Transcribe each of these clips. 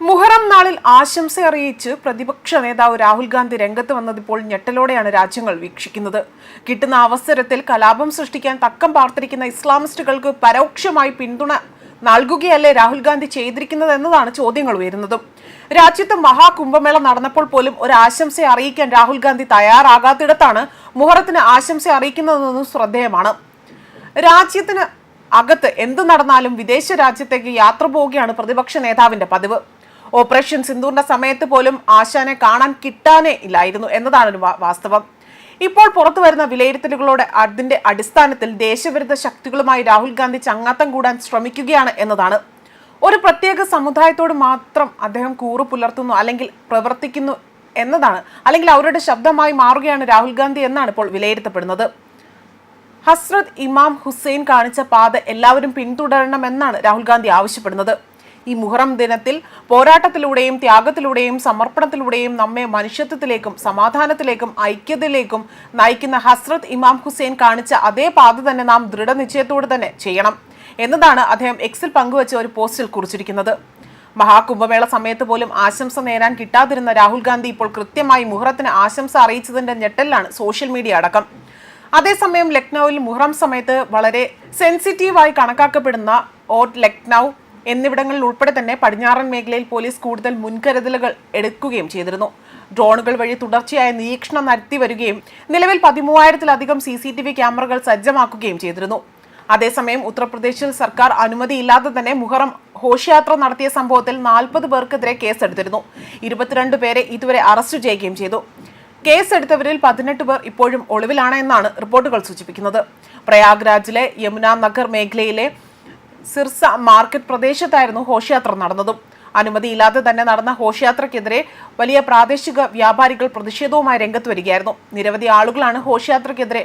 മുഹറം നാളിൽ ആശംസ അറിയിച്ച് പ്രതിപക്ഷ നേതാവ് രാഹുൽ ഗാന്ധി രംഗത്ത് വന്നതിപ്പോൾ ഞെട്ടലോടെയാണ് രാജ്യങ്ങൾ വീക്ഷിക്കുന്നത്. കിട്ടുന്ന അവസരത്തിൽ കലാപം സൃഷ്ടിക്കാൻ തക്കം പാർത്തിരിക്കുന്ന ഇസ്ലാമിസ്റ്റുകൾക്ക് പരോക്ഷമായി പിന്തുണ നൽകുകയല്ലേ രാഹുൽ ഗാന്ധി ചെയ്തിരിക്കുന്നത് എന്നതാണ് ചോദ്യങ്ങൾ ഉയരുന്നതും. രാജ്യത്ത് മഹാകുംഭമേള നടന്നപ്പോൾ പോലും ഒരു ആശംസ അറിയിക്കാൻ രാഹുൽ ഗാന്ധി തയ്യാറാകാത്തിടത്താണ് മുഹറത്തിന് ആശംസ അറിയിക്കുന്നതെന്നും ശ്രദ്ധേയമാണ്. രാജ്യത്തിന് അകത്ത് എന്ത് നടന്നാലും വിദേശ രാജ്യത്തേക്ക് യാത്ര പോവുകയാണ് പ്രതിപക്ഷ നേതാവിന്റെ പതിവ്. ഓപ്പറേഷൻ സിന്ദൂറിന്റെ സമയത്ത് പോലും ആശാനെ കാണാൻ കിട്ടാനേ ഇല്ലായിരുന്നു എന്നതാണ് ഒരു വാസ്തവം. ഇപ്പോൾ പുറത്തു വരുന്ന വിലയിരുത്തലുകളോട് അതിന്റെ അടിസ്ഥാനത്തിൽ ദേശവിരുദ്ധ ശക്തികളുമായി രാഹുൽ ഗാന്ധി ചങ്ങാത്തം കൂടാൻ ശ്രമിക്കുകയാണ് എന്നതാണ്. ഒരു പ്രത്യേക സമുദായത്തോട് മാത്രം അദ്ദേഹം കൂറു പുലർത്തുന്നു അല്ലെങ്കിൽ പ്രവർത്തിക്കുന്നു എന്നതാണ്. അല്ലെങ്കിൽ അവരുടെ ശബ്ദമായി മാറുകയാണ് രാഹുൽ ഗാന്ധി എന്നാണ് ഇപ്പോൾ വിലയിരുത്തപ്പെടുന്നത്. ഹസ്രത് ഇമാം ഹുസൈൻ കാണിച്ച പാത എല്ലാവരും പിന്തുടരണമെന്നാണ് രാഹുൽ ഗാന്ധി ആവശ്യപ്പെടുന്നത്. ഈ മുഹറം ദിനത്തിൽ പോരാട്ടത്തിലൂടെയും ത്യാഗത്തിലൂടെയും സമർപ്പണത്തിലൂടെയും നമ്മെ മനുഷ്യത്വത്തിലേക്കും സമാധാനത്തിലേക്കും ഐക്യത്തിലേക്കും നയിക്കുന്ന ഹസ്രത് ഇമാം ഹുസൈൻ കാണിച്ച അതേ പാത തന്നെ നാം ദൃഢനിശ്ചയത്തോട് തന്നെ ചെയ്യണം എന്നതാണ് അദ്ദേഹം എക്സിൽ പങ്കുവച്ച ഒരു പോസ്റ്റിൽ കുറിച്ചിരിക്കുന്നത്. മഹാകുംഭമേള സമയത്ത് പോലും ആശംസ നേരാൻ കിട്ടാതിരുന്ന രാഹുൽ ഗാന്ധി ഇപ്പോൾ കൃത്യമായി മുഹറത്തിന് ആശംസ അറിയിച്ചതിന്റെ ഞെട്ടലിലാണ് സോഷ്യൽ മീഡിയ അടക്കം. അതേസമയം ലക്നൌവിൽ മുഹറം സമയത്ത് വളരെ സെൻസിറ്റീവായി കണക്കാക്കപ്പെടുന്ന ഓട്ട് ലക്നൌ എന്നിവിടങ്ങളിൽ ഉൾപ്പെടെ തന്നെ പടിഞ്ഞാറൻ മേഖലയിൽ പോലീസ് കൂടുതൽ മുൻകരുതലുകൾ എടുക്കുകയും ചെയ്തിരുന്നു. ഡ്രോണുകൾ വഴി തുടർച്ചയായ നിരീക്ഷണം നടത്തി വരികയും നിലവിൽ പതിമൂവായിരത്തിലധികം സി സി ടി വി ക്യാമറകൾ സജ്ജമാക്കുകയും ചെയ്തിരുന്നു. അതേസമയം ഉത്തർപ്രദേശിൽ സർക്കാർ അനുമതിയില്ലാതെ തന്നെ മുഹറം ഘോഷയാത്ര നടത്തിയ സംഭവത്തിൽ നാൽപ്പത് പേർക്കെതിരെ കേസെടുത്തിരുന്നു. ഇരുപത്തിരണ്ട് പേരെ ഇതുവരെ അറസ്റ്റ് ചെയ്യുകയും ചെയ്തു. കേസെടുത്തവരിൽ പതിനെട്ട് പേർ ഇപ്പോഴും ഒളിവിലാണ് എന്നാണ് റിപ്പോർട്ടുകൾ സൂചിപ്പിക്കുന്നത്. പ്രയാഗ്രാജിലെ യമുന നഗർ മേഖലയിലെ സിർസ മാർക്കറ്റ് പ്രദേശത്തായിരുന്നു ഘോഷയാത്ര നടന്നതും. അനുമതിയില്ലാതെ തന്നെ നടന്ന ഘോഷയാത്രയ്ക്കെതിരെ വലിയ പ്രാദേശിക വ്യാപാരികൾ പ്രതിഷേധവുമായി രംഗത്ത് വരികയായിരുന്നു. നിരവധി ആളുകളാണ് ഘോഷയാത്രയ്ക്കെതിരെ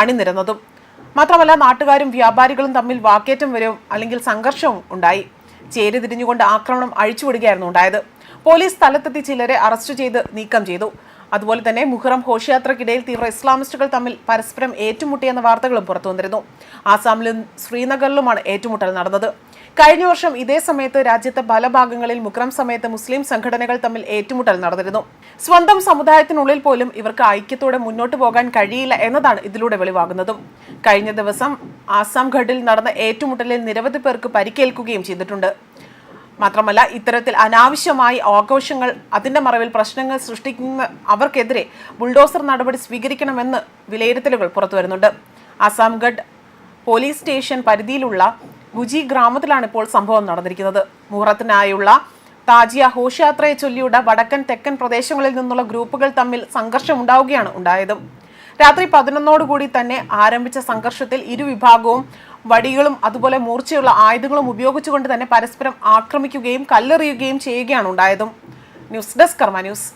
അണിനിരന്നതും. മാത്രമല്ല നാട്ടുകാരും വ്യാപാരികളും തമ്മിൽ വാക്കേറ്റം വരും അല്ലെങ്കിൽ സംഘർഷവും ഉണ്ടായി. ചേരി തിരിഞ്ഞുകൊണ്ട് ആക്രമണം അഴിച്ചുവിടുകയായിരുന്നു ഉണ്ടായത്. പോലീസ് സ്ഥലത്തെത്തി ചിലരെ അറസ്റ്റ് ചെയ്ത് നീക്കം ചെയ്തു. അതുപോലെ തന്നെ മുഹറം ഘോഷയാത്രക്കിടയിൽ തീവ്ര ഇസ്ലാമിസ്റ്റുകൾ തമ്മിൽ പരസ്പരം ഏറ്റുമുട്ടിയെന്ന വാർത്തകളും പുറത്തുവന്നിരുന്നു ആസാമിലും ശ്രീനഗറിലുമാണ് ഏറ്റുമുട്ടൽ നടന്നത്. കഴിഞ്ഞ വർഷം ഇതേ സമയത്ത് രാജ്യത്തെ പല ഭാഗങ്ങളിൽ മുഹറം സമയത്ത് മുസ്ലിം സംഘടനകൾ തമ്മിൽ ഏറ്റുമുട്ടൽ നടന്നിരുന്നു. സ്വന്തം സമുദായത്തിനുള്ളിൽ പോലും ഇവർക്ക് ഐക്യത്തോടെ മുന്നോട്ട് പോകാൻ കഴിയില്ല എന്നതാണ് ഇതിലൂടെ വെളിവാകുന്നതും. കഴിഞ്ഞ ദിവസം ആസാം ഘട്ടിൽ നടന്ന ഏറ്റുമുട്ടലിൽ നിരവധി പേർക്ക് പരിക്കേൽക്കുകയും ചെയ്തിട്ടുണ്ട്. മാത്രമല്ല ഇത്തരത്തിൽ അനാവശ്യമായി ആഘോഷങ്ങൾ അതിന്റെ മറവിൽ പ്രശ്നങ്ങൾ സൃഷ്ടിക്കുന്ന അവർക്കെതിരെ ബുൾഡോസർ നടപടി സ്വീകരിക്കണമെന്ന് വിലയിരുത്തലുകൾ പുറത്തു വരുന്നുണ്ട്. ആസാംഗഡ് പോലീസ് സ്റ്റേഷൻ പരിധിയിലുള്ള ഗുജി ഗ്രാമത്തിലാണ് ഇപ്പോൾ സംഭവം നടന്നിരിക്കുന്നത്. മുഹറത്തിനായുള്ള താജിയ ഘോഷയാത്രയെ ചൊല്ലിയുടെ വടക്കൻ തെക്കൻ പ്രദേശങ്ങളിൽ നിന്നുള്ള ഗ്രൂപ്പുകൾ തമ്മിൽ സംഘർഷം ഉണ്ടാവുകയാണ് ഉണ്ടായത്. രാത്രി പതിനൊന്നോടുകൂടി തന്നെ ആരംഭിച്ച സംഘർഷത്തിൽ ഇരുവിഭാഗവും വടികളും അതുപോലെ മൂർച്ചയുള്ള ആയുധങ്ങളും ഉപയോഗിച്ചുകൊണ്ട് തന്നെ പരസ്പരം ആക്രമിക്കുകയും കല്ലെറിയുകയും ചെയ്യുകയാണ് ഉണ്ടായതും. News desk Karma news.